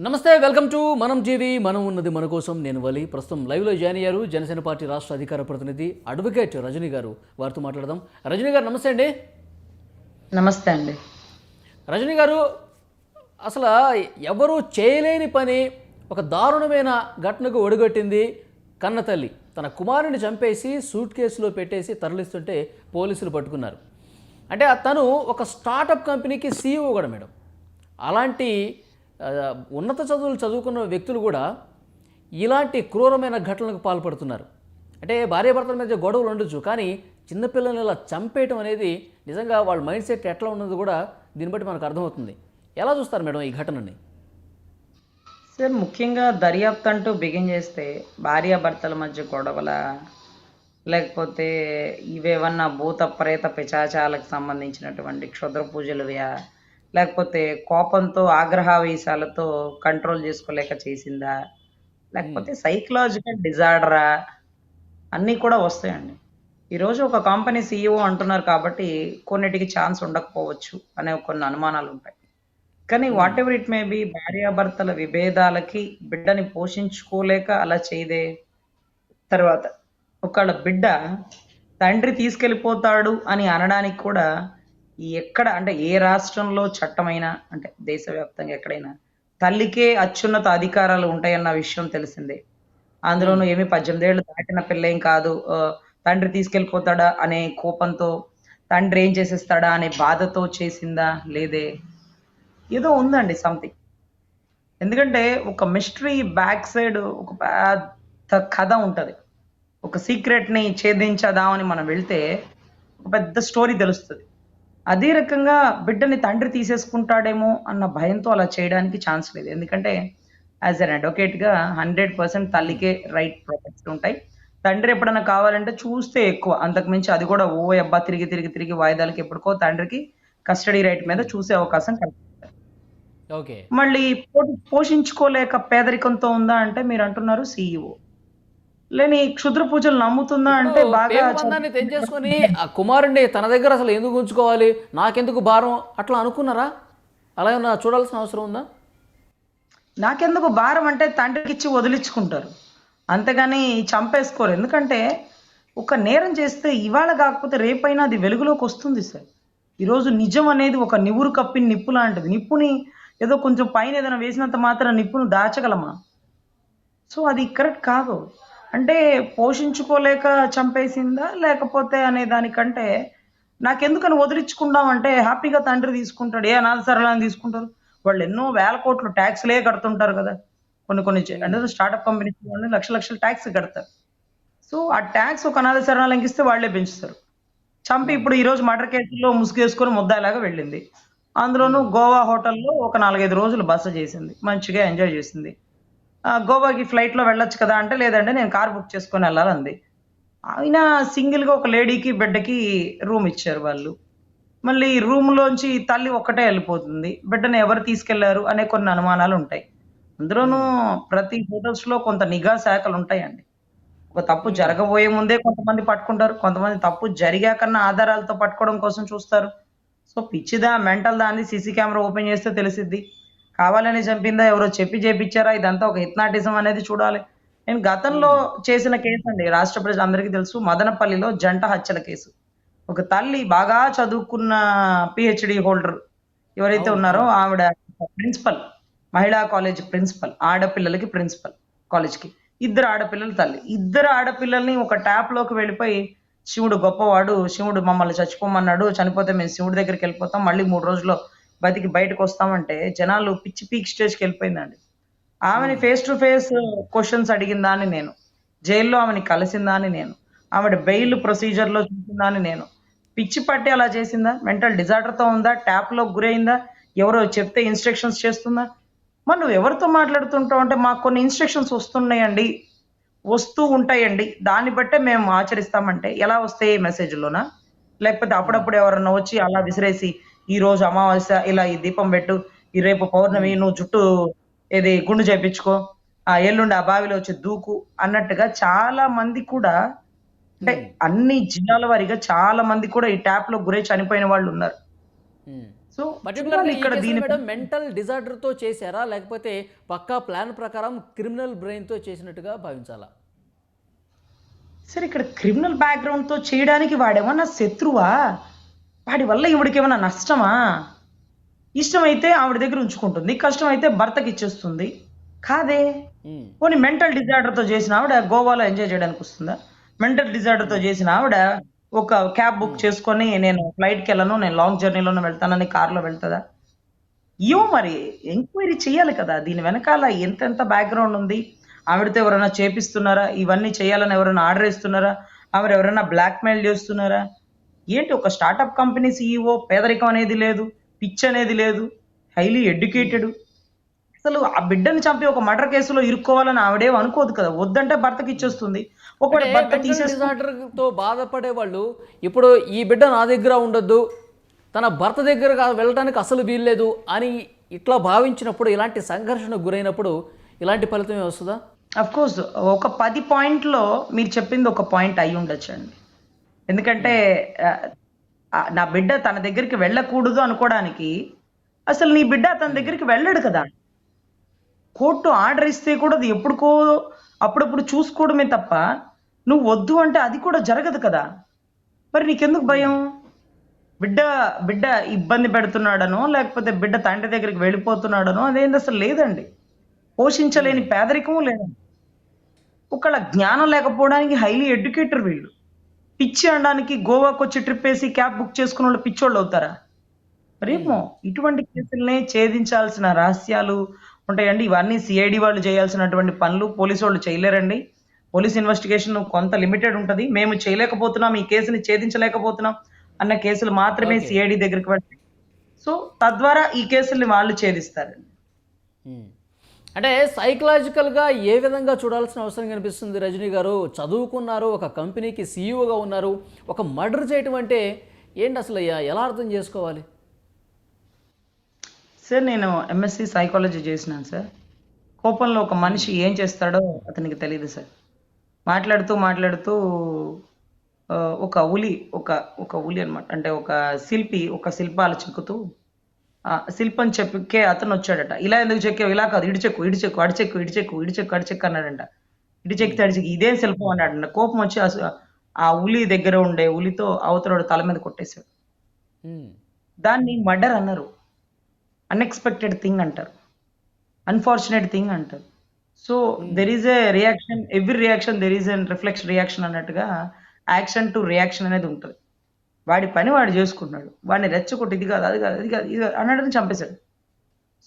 నమస్తే welcome to మనం జీవి మనం ఉన్నది మన కోసం. నేను వలి. ప్రస్తుతం లైవ్లో జాయిన్ అయ్యారు జనసేన పార్టీ రాష్ట్ర అధికార ప్రతినిధి అడ్వకేట్ రజనీ గారు. వారితో మాట్లాడదాం. రజనీ గారు నమస్తే అండి. నమస్తే అండి. రజనీ గారు అసలు ఎవరు చేయలేని పని ఒక దారుణమైన ఘటనకు ఒడిగట్టింది కన్న తల్లి. తన కుమారుని చంపేసి సూట్ కేసులో పెట్టేసి తరలిస్తుంటే పోలీసులు పట్టుకున్నారు. అంటే తను ఒక స్టార్టప్ కంపెనీకి సీఈఓ కూడా మేడం. అలాంటి ఉన్నత చదువులు చదువుకున్న వ్యక్తులు కూడా ఇలాంటి క్రూరమైన ఘటనలకు పాల్పడుతున్నారు. అంటే భార్యాభర్తల మధ్య గొడవలు ఉండొచ్చు కానీ చిన్నపిల్లల్ని ఇలా చంపేయటం అనేది నిజంగా వాళ్ళ మైండ్ సెట్ ఎట్లా ఉన్నది కూడా దీన్ని బట్టి మనకు అర్థమవుతుంది. ఎలా చూస్తారు మేడం ఈ ఘటనని? సార్ ముఖ్యంగా దర్యాప్తు అంటూ బిగిన్ చేస్తే భార్యాభర్తల మధ్య గొడవల లేకపోతే ఇవేమన్నా భూత ప్రేత పిచాచాలకు సంబంధించినటువంటి క్షుద్ర పూజలువా లేకపోతే కోపంతో ఆగ్రహావేశాలతో కంట్రోల్ చేసుకోలేక చేసిందా? లేకపోతే సైకలాజికల్ డిజార్డరా? అన్నీ కూడా వస్తాయండి. ఈరోజు ఒక కంపెనీ సీఈఓ అంటున్నారు కాబట్టి కొన్నిటికి ఛాన్స్ ఉండకపోవచ్చు అనే కొన్ని అనుమానాలు ఉంటాయి కానీ whatever it may be భార్యాభర్తల విభేదాలకి బిడ్డని పోషించుకోలేక అలా చేయదే తర్వాత ఒకళ్ళ బిడ్డ తండ్రి తీసుకెళ్ళిపోతాడు అని అనడానికి కూడా ఎక్కడ అంటే ఏ రాష్ట్రంలో చట్టమైనా అంటే దేశవ్యాప్తంగా ఎక్కడైనా తల్లికే అత్యున్నత అధికారాలు ఉంటాయన్న విషయం తెలిసిందే. అందులోనూ ఏమి పద్దెనిమిది ఏళ్ళు దాటిన పిల్ల ఏం కాదు తండ్రి తీసుకెళ్ళిపోతాడా అనే కోపంతో తండ్రి ఏం చేసేస్తాడా అనే బాధతో చేసిందా లేదే? ఏదో ఉందండి సంథింగ్ ఎందుకంటే ఒక మిస్టరీ బ్యాక్ సైడ్ ఒక పెద్ద కథ ఉంటుంది. ఒక సీక్రెట్ని ఛేదించదామని మనం వెళ్తే ఒక పెద్ద స్టోరీ తెలుస్తుంది. అదే రకంగా బిడ్డని తండ్రి తీసేసుకుంటాడేమో అన్న భయంతో అలా చేయడానికి ఛాన్స్ లేదు. ఎందుకంటే యాజ్ అన్ అడ్వకేట్గా హండ్రెడ్ పర్సెంట్ తల్లికే రైట్ ప్రొటెక్ట్స్ ఉంటాయి. తండ్రి ఎప్పుడైనా కావాలంటే చూస్తే ఎక్కువ. అంతకు మించి అది కూడా ఓ అబ్బా తిరిగి తిరిగి తిరిగి వాయిదాలకి ఎప్పుడుకో తండ్రికి కస్టడీ రైట్ మీద చూసే అవకాశం కలుగుతుంది ఓకే. మళ్ళీ పోషించుకోలేక పేదరికంతో ఉందా అంటే మీరు అంటున్నారు సీఈఓ లేని క్షుద్ర పూజలు నమ్ముతుందా అంటే బాగా తెంచేసుకొని ఆ కుమారుడిని తన దగ్గర అసలు ఎందుకు ఉంచుకోవాలి? నాకెందుకు భారం? అట్లా అనుకున్నారా? అలా ఏమన్నా చూడాల్సిన అవసరం ఉందా? నాకెందుకు భారం అంటే తండ్రికి ఇచ్చి వదిలించుకుంటారు. అంతేగాని చంపేసుకోరు. ఎందుకంటే ఒక నేరం చేస్తే ఇవాళ కాకపోతే రేపైనా అది వెలుగులోకి వస్తుంది సార్. ఈరోజు నిజం అనేది ఒక నివురు కప్పిన నిప్పు లాంటిది. నిప్పుని ఏదో కొంచెం పైన ఏదైనా వేసినంత మాత్రం నిప్పును దాచగలమా? సో అది కరెక్ట్ కాదు. అంటే పోషించుకోలేక చంపేసిందా? లేకపోతే అనే దానికంటే నాకెందుకని వదిలించుకుందామంటే హ్యాపీగా తండ్రి తీసుకుంటాడు. ఏ అనాథ సరళాన్ని తీసుకుంటారు? వాళ్ళు ఎన్నో వేల కోట్లు ట్యాక్స్లే కడుతుంటారు కదా. కొన్ని కొన్ని అంటే స్టార్ట్అప్ కంపెనీస్ వాళ్ళు లక్ష లక్షల ట్యాక్స్ కడతారు. సో ఆ ట్యాక్స్ ఒక అనాథ శరణాలకి ఇస్తే వాళ్ళే పెంచుతారు. చంపి ఇప్పుడు ఈరోజు రోజు మర్డర్ ముసుగేసుకొని ముద్దాయిలాగా వెళ్ళింది. అందులోనూ గోవా హోటల్లో ఒక నాలుగైదు రోజులు బస చేసింది. మంచిగా ఎంజాయ్ చేసింది. గోవాకి ఫ్లైట్లో వెళ్ళొచ్చు కదా అంటే లేదంటే నేను కార్ బుక్ చేసుకొని వెళ్ళాలంది. ఆయన సింగిల్గా ఒక లేడీకి బిడ్డకి రూమ్ ఇచ్చారు వాళ్ళు. మళ్ళీ రూమ్ లోంచి తల్లి ఒక్కటే వెళ్ళిపోతుంది. బిడ్డను ఎవరు తీసుకెళ్ళారు అనే కొన్ని అనుమానాలు ఉంటాయి. అందులోనూ ప్రతి హోటల్స్లో కొంత నిఘా శాఖలు ఉంటాయండి. ఒక తప్పు జరగబోయే ముందే కొంతమంది పట్టుకుంటారు. కొంతమంది తప్పు జరిగాకన్నా ఆధారాలతో పట్టుకోవడం కోసం చూస్తారు. సో పిచ్చిదా మెంటల్ దాన్ని సీసీ కెమెరా ఓపెన్ చేస్తే తెలిసిద్ది. కావాలని చంపిందా ఎవరో చెప్పి చేపించారా? ఇదంతా ఒక హిప్నాటిజం అనేది చూడాలి. నేను గతంలో చేసిన కేసు అండి రాష్ట్ర ప్రజలందరికీ తెలుసు మదనపల్లిలో జంట హత్యల కేసు. ఒక తల్లి బాగా చదువుకున్న పిహెచ్డి హోల్డర్ ఎవరైతే ఉన్నారో ఆవిడ ప్రిన్సిపల్ మహిళా కాలేజ్ ప్రిన్సిపల్ ఆడపిల్లలకి ప్రిన్సిపల్ కాలేజ్కి. ఇద్దరు ఆడపిల్లలు తల్లి. ఇద్దరు ఆడపిల్లల్ని ఒక ట్యాప్లోకి వెళ్ళిపోయి శివుడు గొప్పవాడు శివుడు మమ్మల్ని చచ్చిపోమన్నాడు చనిపోతే మేము శివుడి దగ్గరికి వెళ్ళిపోతాం మళ్ళీ మూడు రోజుల్లో బతికి బయటకు వస్తామంటే జనాలు పిచ్చి పీక్ స్టేజ్కి వెళ్ళిపోయిందండి. ఆమెని ఫేస్ టు ఫేస్ క్వశ్చన్స్ అడిగిందా అని నేను జైల్లో ఆమెని కలిసిందా అని నేను ఆవిడ బెయిల్ ప్రొసీజర్లో చూసిందా అని నేను. పిచ్చి పట్టి అలా చేసిందా? మెంటల్ డిజార్డర్తో ఉందా? ట్యాప్లో గురైందా? ఎవరో చెప్తే ఇన్స్ట్రక్షన్స్ చేస్తుందా? మరి నువ్వు ఎవరితో మాట్లాడుతుంటావు అంటే మాకు కొన్ని ఇన్స్ట్రక్షన్స్ వస్తున్నాయండి. వస్తూ ఉంటాయండి. దాన్ని బట్టే మేము ఆచరిస్తామంటే ఎలా వస్తాయి మెసేజ్లోనా లేకపోతే అప్పుడప్పుడు ఎవరన్నా వచ్చి అలా విసిరేసి ఈ రోజు అమావాస్య ఇలా ఈ దీపం పెట్టు ఈ రేపు పౌర్ణమి నువ్వు జుట్టు ఏది గుండు చేపించుకో ఆ ఎల్లుండి ఆ బావిలో వచ్చి దూకు అన్నట్టుగా చాలా మంది కూడా అంటే అన్ని జిల్లాల వారీగా చాలా మంది కూడా ఈ ట్యాప్లో గురై చనిపోయిన వాళ్ళు ఉన్నారు. సో ఇక్కడ దీని మెంటల్ డిజార్డర్తో చేశారా? లేకపోతే పక్కా ప్లాన్ ప్రకారం క్రిమినల్ బ్రెయిన్తో చేసినట్టుగా భావించాలా? సరే ఇక్కడ క్రిమినల్ బ్యాక్గ్రౌండ్తో చేయడానికి వాడేమన్నా శత్రువా? వాడి వల్ల ఈవిడికి ఏమన్నా నష్టమా? ఇష్టమైతే ఆవిడ దగ్గర ఉంచుకుంటుంది కష్టమైతే భర్తకి ఇచ్చేస్తుంది. కాదే. పోనీ మెంటల్ డిజార్డర్తో చేసిన ఆవిడ గోవాలో ఎంజాయ్ చేయడానికి వస్తుందా? మెంటల్ డిజార్డర్తో చేసిన ఆవిడ ఒక క్యాబ్ బుక్ చేసుకొని నేను ఫ్లైట్కి వెళ్ళను నేను లాంగ్ జర్నీలోనే వెళ్తానని కార్లో వెళ్తుందా? ఏమో మరి ఎంక్వైరీ చేయాలి కదా. దీని వెనకాల ఎంతెంత బ్యాక్గ్రౌండ్ ఉంది? ఆవిడతో ఎవరైనా చేపిస్తున్నారా? ఇవన్నీ చేయాలని ఎవరైనా ఆర్డర్ ఇస్తున్నారా ఆవిడ ఎవరైనా బ్లాక్మెయిల్ చేస్తున్నారా? ఏంటి ఒక స్టార్టప్ కంపెనీ సీఈఓ పేదరికం అనేది లేదు పిచ్ అనేది లేదు హైలీ ఎడ్యుకేటెడ్. అసలు ఆ బిడ్డని చంపి ఒక మర్డర్ కేసులో ఇరుక్కోవాలని ఆవిడేం అనుకోదు కదా. వద్దంటే భర్తకి ఇచ్చేస్తుంది. ఒకవేళ భర్త డిజార్డర్తో బాధపడే వాళ్ళు ఇప్పుడు ఈ బిడ్డ నా దగ్గర ఉండొద్దు తన భర్త దగ్గర వెళ్ళడానికి అసలు వీల్లేదు అని ఇట్లా భావించినప్పుడు ఇలాంటి సంఘర్షణకు గురైనప్పుడు ఇలాంటి ఫలితమే వస్తుందా? అఫ్ కోర్స్ ఒక పది పాయింట్లో మీరు చెప్పింది ఒక పాయింట్ అయి ఉండొచ్చు అండి ఎందుకంటే నా బిడ్డ తన దగ్గరికి వెళ్ళకూడదు అనుకోవడానికి అసలు నీ బిడ్డ తన దగ్గరికి వెళ్ళడు కదా. కోర్టు ఆర్డర్ ఇస్తే కూడా అది ఎప్పుడుకో అప్పుడప్పుడు చూసుకోవడమే తప్ప నువ్వు వద్దు అంటే అది కూడా జరగదు కదా. మరి నీకెందుకు భయం? బిడ్డ బిడ్డ ఇబ్బంది పెడుతున్నాడనో లేకపోతే బిడ్డ తండ్రి దగ్గరికి వెళ్ళిపోతున్నాడనో అదేంది అసలు లేదండి. పోషించలేని పేదరికము లేదండి. ఒకళ్ళ జ్ఞానం లేకపోవడానికి హైలీ ఎడ్యుకేటర్ వీళ్ళు. పిచ్చి అనడానికి గోవాకి వచ్చి ట్రిప్ వేసి క్యాబ్ బుక్ చేసుకున్న వాళ్ళు పిచ్చోళ్ళు అవుతారా? మరేమో ఇటువంటి కేసుల్ని ఛేదించాల్సిన రహస్యాలు ఉంటాయండి. ఇవన్నీ సిఐడి వాళ్ళు చేయాల్సినటువంటి పనులు పోలీసు వాళ్ళు చేయలేరండి. పోలీస్ ఇన్వెస్టిగేషన్ కొంత లిమిటెడ్ ఉంటుంది. మేము చేయలేకపోతున్నాం ఈ కేసుని ఛేదించలేకపోతున్నాం అన్న కేసులు మాత్రమే సిఐడి దగ్గరికి వెళ్తాయి సో తద్వారా ఈ కేసుల్ని వాళ్ళు ఛేదిస్తారండి ఉమ్. అంటే సైకలాజికల్గా ఏ విధంగా చూడాల్సిన అవసరం కనిపిస్తుంది రజనీ గారు? చదువుకున్నారు ఒక కంపెనీకి సీఈఓగా ఉన్నారు. ఒక మర్డర్ చేయటం అంటే ఏంటి అసలు ఎలా అర్థం చేసుకోవాలి? సార్ నేను ఎంఎస్సి సైకాలజీ చేసినాను సార్. కోపంలో ఒక మనిషి ఏం చేస్తాడో అతనికి తెలియదు సార్. మాట్లాడుతూ మాట్లాడుతూ ఒక ఉలి ఒక ఒక ఉలి అనమాట అంటే ఒక శిల్పి ఒక శిల్పాలు చిక్కుతూ శిల్పం చెప్పుకే అతను వచ్చాడట. ఇలా ఎందుకు చెక్కావు? ఇలా కాదు. ఇడి చెక్కు ఇడి చెక్కు అడి చెక్కు ఇడి చెక్కు ఇడి చెక్కు అడి చెక్కు అన్నాడంట. ఇడి చెక్కి అడి చెక్కి. ఇదేం శిల్పం అన్నాడంట. కోపం వచ్చి ఆ ఉలి దగ్గర ఉండే ఉలితో అవతలోడు తల మీద కొట్టేశాడు. ఉమ్. దాన్ని మర్డర్ అన్నారు. అన్ఎక్స్పెక్టెడ్ థింగ్ అంటారు. అన్ఫార్చునేట్ థింగ్ అంటారు. So there is a reaction every reaction there is an reflection reaction అన్నట్టుగా యాక్షన్ టు రియాక్షన్ అనేది ఉంటుంది. వాడి పని వాడు చేసుకున్నాడు వాడిని రెచ్చగొట్టి ఇది కాదు అది కాదు అది కాదు ఇది కాదు అన్నట్టుని చంపేశాడు.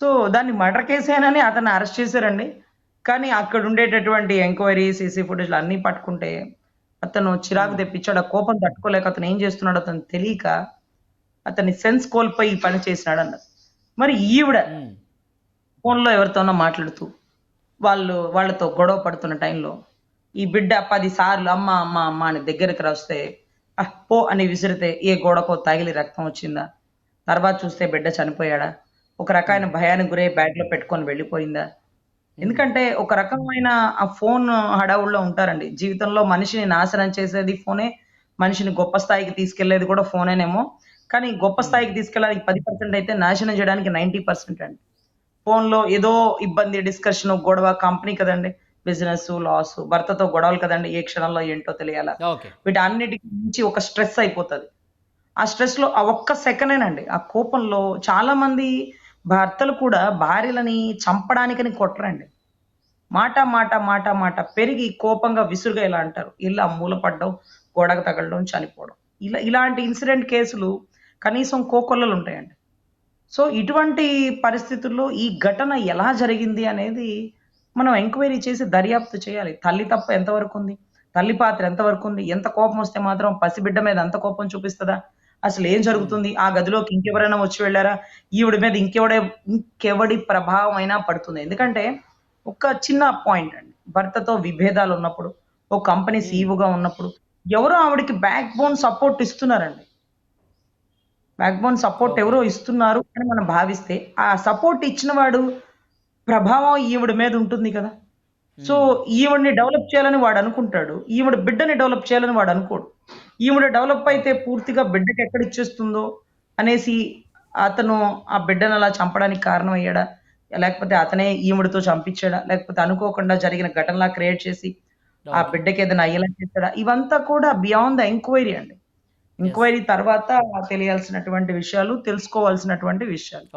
సో దాన్ని మర్డర్ కేసేనని అతన్ని అరెస్ట్ చేశారండి. కానీ అక్కడ ఉండేటటువంటి ఎంక్వైరీ సీసీ ఫుటేజ్లు అన్నీ పట్టుకుంటే అతను చిరాకు తెప్పించాడు. ఆ కోపం తట్టుకోలేక అతను ఏం చేస్తున్నాడో అతను తెలియక అతని సెన్స్ కోల్పోయి పని చేసినాడు అన్నారు మరి ఈవిడ. ఫోన్లో ఎవరితోనో మాట్లాడుతూ వాళ్ళు వాళ్ళతో గొడవ పడుతున్న టైంలో ఈ బిడ్డ పది సార్లు అమ్మ అమ్మ అమ్మ అని దగ్గరికి వస్తే "అహ్, పో అని విసిరితే ఏ గోడకో తగిలి రక్తం వచ్చిందా? తర్వాత చూస్తే బిడ్డ చనిపోయాడా? ఒక రకమైన భయానికి గురై బ్యాగ్లో పెట్టుకొని వెళ్ళిపోయిందా? ఎందుకంటే ఒక రకమైన ఆ ఫోన్ హడావుల్లో ఉంటారండి. జీవితంలో మనిషిని నాశనం చేసేది ఫోనే. మనిషిని గొప్ప స్థాయికి తీసుకెళ్ళేది కూడా ఫోనేనేమో. కానీ గొప్ప స్థాయికి తీసుకెళ్ళడానికి పది పర్సెంట్ అయితే నాశనం చేయడానికి నైంటీ పర్సెంట్ అండి. ఫోన్లో ఏదో ఇబ్బంది డిస్కషన్ గొడవ కంపెనీ కదండి. బిజినెస్ లాస్ భర్తతో గొడవలు కదండి ఏ క్షణంలో ఏంటో తెలియాలా? వీటన్నిటికి మించి ఒక స్ట్రెస్ అయిపోతుంది. ఆ స్ట్రెస్లో ఆ ఒక్క సెకండేనండి ఆ కోపంలో చాలా మంది భర్తలు కూడా భార్యలని చంపడానికని కొట్టరండి. మాట మాట మాట మాట పెరిగి కోపంగా విసురుగా ఇలా అంటారు. ఇలా మూలపడడం గోడకు తగలడం చనిపోవడం. ఇలా ఇలాంటి ఇన్సిడెంట్ కేసులు కనీసం కోకొల్లలు ఉంటాయండి. సో ఇటువంటి పరిస్థితుల్లో ఈ ఘటన ఎలా జరిగింది అనేది మనం ఎంక్వైరీ చేసి దర్యాప్తు చేయాలి. తల్లి తప్ప ఎంతవరకు ఉంది? తల్లి పాత్ర ఎంతవరకు ఉంది? ఎంత కోపం వస్తే మాత్రం పసిబిడ్డ మీద అంత కోపం చూపిస్తుందా? అసలు ఏం జరుగుతుంది? ఆ గదిలోకి ఇంకెవరైనా వచ్చి వెళ్ళారా? ఈవిడ మీద ఇంకెవడే ఇంకెవడి ప్రభావం అయినా పడుతుంది. ఎందుకంటే ఒక చిన్న పాయింట్ అండి. భర్తతో విభేదాలు ఉన్నప్పుడు ఒక కంపెనీ సీఈఓగా ఉన్నప్పుడు ఎవరో ఆవిడకి బ్యాక్ బోన్ సపోర్ట్ ఇస్తున్నారండి. బ్యాక్ బోన్ సపోర్ట్ ఎవరో ఇస్తున్నారు అని మనం భావిస్తే ఆ సపోర్ట్ ఇచ్చిన వాడు ప్రభావం ఈవిడ మీద ఉంటుంది కదా. సో ఈవిడ్ని డెవలప్ చేయాలని వాడు అనుకుంటాడు. ఈవిడ బిడ్డని డెవలప్ చేయాలని వాడు అనుకోడు. ఈవిడ డెవలప్ అయితే పూర్తిగా బిడ్డకి ఎక్కడ ఇచ్చేస్తుందో అనేసి అతను ఆ బిడ్డను అలా చంపడానికి కారణం అయ్యాడా లేకపోతే అతనే ఈముడితో చంపించాడా? లేకపోతే అనుకోకుండా జరిగిన ఘటనలా క్రియేట్ చేసి ఆ బిడ్డకి ఏదైనా అయ్యేలా చేస్తాడా ఇవంతా కూడా బియాండ్ ద ఎంక్వైరీ అండి. ఎంక్వైరీ తర్వాత తెలియాల్సినటువంటి విషయాలు తెలుసుకోవాల్సినటువంటి విషయాలు.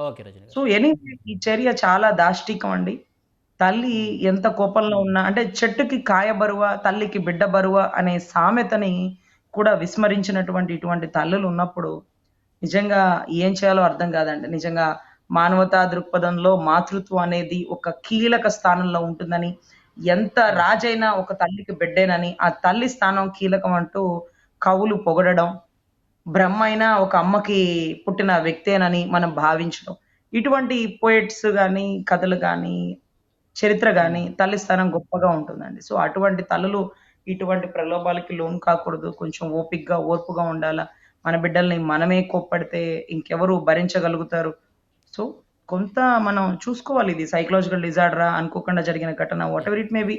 సో ఎనీ ఈ చర్య చాలా దాష్టికం అండి. తల్లి ఎంత కోపంలో ఉన్నా అంటే చెట్టుకి కాయ బరువ తల్లికి బిడ్డ బరువ అనే సామెతని కూడా విస్మరించినటువంటి ఇటువంటి తల్లులు ఉన్నప్పుడు నిజంగా ఏం చేయాలో అర్థం కాదండి. నిజంగా మానవతా దృక్పథంలో మాతృత్వం అనేది ఒక కీలక స్థానంలో ఉంటుందని ఎంత రాజైనా ఒక తల్లికి బిడ్డేనని ఆ తల్లి స్థానం కీలకం అంటూ కవులు పొగడడం బ్రహ్మ అయినా ఒక అమ్మకి పుట్టిన వ్యక్తేనని మనం భావించడం. ఇటువంటి పోయిట్స్ కానీ కథలు కానీ చరిత్ర కానీ తల్లి స్థానం గొప్పగా ఉంటుందండి. సో అటువంటి తల్లులు ఇటువంటి ప్రలోభాలకి లోన్ కాకూడదు. కొంచెం ఓపిక్గా ఓర్పుగా ఉండాలా? మన బిడ్డల్ని మనమే కోప్పడితే ఇంకెవరు భరించగలుగుతారు? సో కొంత మనం చూసుకోవాలి. ఇది సైకలాజికల్ డిజార్డరా అనుకోకుండా జరిగిన ఘటన whatever it may be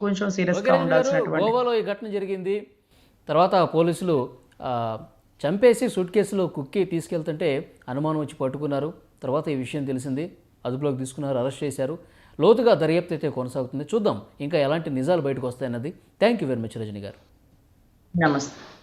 కొంచెం సీరియస్ ఓకే గా రజనీ గారు ఉండాల్సినటువంటి గోవాలో ఈ ఘటన జరిగింది. తర్వాత పోలీసులు ఆ, చంపేసి సూట్ కేసులో కుక్కి తీసుకెళ్తుంటే అనుమానం వచ్చి పట్టుకున్నారు. తర్వాత ఈ విషయం తెలిసింది. అదుపులోకి తీసుకున్నారు అరెస్ట్ చేశారు. లోతుగా దర్యాప్తు అయితే కొనసాగుతుంది. చూద్దాం ఇంకా ఎలాంటి నిజాలు బయటకు వస్తాయన్నది. Thank you very much Rajani garu. నమస్తే.